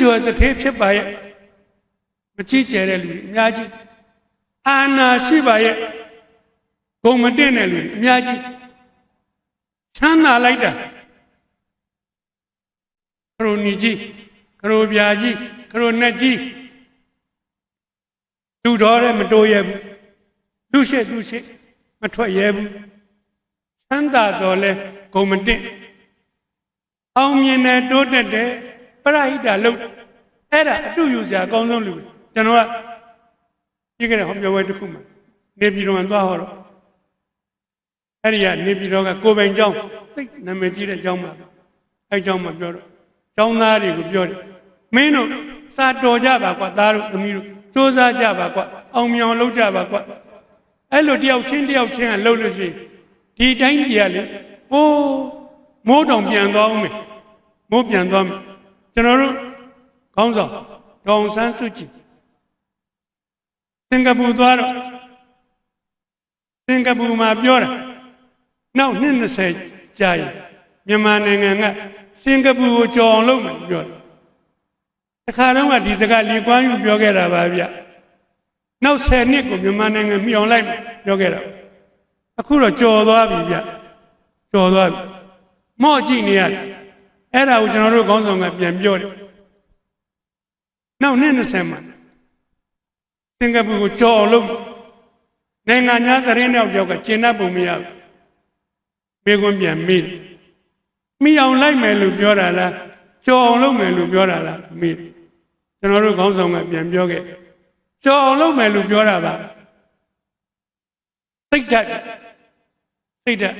ကြွယ်တစ်ထေးဖြစ်ပါရဲ့မကြည့်ကြတဲ့လူတွေအများကြီးအာနာရှိပါရဲ့ဂုံမတင်တဲ့လူတွေအများကြီးချမ်းသာလိုက်တာခရိုနီကြီးခရိုပြာကြီးခရိုနက်ကြီးလူတော်တဲ့မတိုးရဘူးလူရှိလူရှိမထွက်ရဘူးချမ်းသာတော်လဲဂုံမတင်အောင်မြင်တယ်တိုးတက်တယ် ပရိဟိတလုပ်အဲ့ဒါအတူယူစရာအကောင်းဆုံးလူကျွန်တော်ကပြီးကြတဲ့ဟောပြောပွဲတစ်ခုမှာနေပြည်တော်မှာသွားဟောတော့အဲ့ဒီကနေပြည်တော်ကကိုယ်ပိုင်ကျောင်းသိတ်နာမည်ကြီးတဲ့ကျောင်းမှာအဲ့ကျောင်းမှာပြောတော့ကျောင်းသားတွေကိုပြောတယ်မင်းတို့စာတော်ကြပါကွာသားတို့သမီးတို့စူးစမ်းကြပါကွာအောင်မြောင်လုပ်ကြပါကွာအဲ့လိုတယောက်ချင်းတယောက်ချင်းကလှုပ်လို့ရှိရင်ဒီတိုင်းပြည်ကလေဟိုးမိုးတောင်ပြန်သွားအောင်မယ်မိုးပြန်သွားမယ် ကျွန်တော်တို့ခေါင်းဆောင်ဒေါအောင်ဆန်းစုကြည်စင်ကာပူသွားတော့စင်ကာပူမှာပြောတာနောက်နှစ်20ကြာရင်မြန်မာနိုင်ငံကစင်ကာပူကိုကြော်အောင်လုပ်မယ်ပြောတယ်တခါတော့ကဒီစကားလီကွမ်းယူပြောခဲ့တာပါဗျနောက်10နှစ်ကိုမြန်မာနိုင်ငံမြှောင်လိုက်မယ်ပြောခဲ့တာအခုတော့ကြော်သွားပြီဗျကြော်သွားပြီမော့ကြည့်နေရတယ် အဲ့ဒါကိုကျွန်တော်တို့ခေါင်းဆောင်ကပြန်ပြောတယ်နောက်နှစ်20မှာစင်ကာပူကိုကြော်အောင်လုပ်နိုင်ငံသားသတင်းတောက်ယောက်ကကျင့်တတ်ပုံမရဘူးဘေကွန်းပြန်မိတယ်မိအောင်လိုက်မယ်လို့ပြောတာလားကြော်အောင်လုပ်မယ်လို့ပြောတာလားမိတယ်ကျွန်တော်တို့ခေါင်းဆောင်ကပြန်ပြောခဲ့ကြော်အောင်လုပ်မယ်လို့ပြောတာပါစိတ်ဓာတ်စိတ်ဓာတ်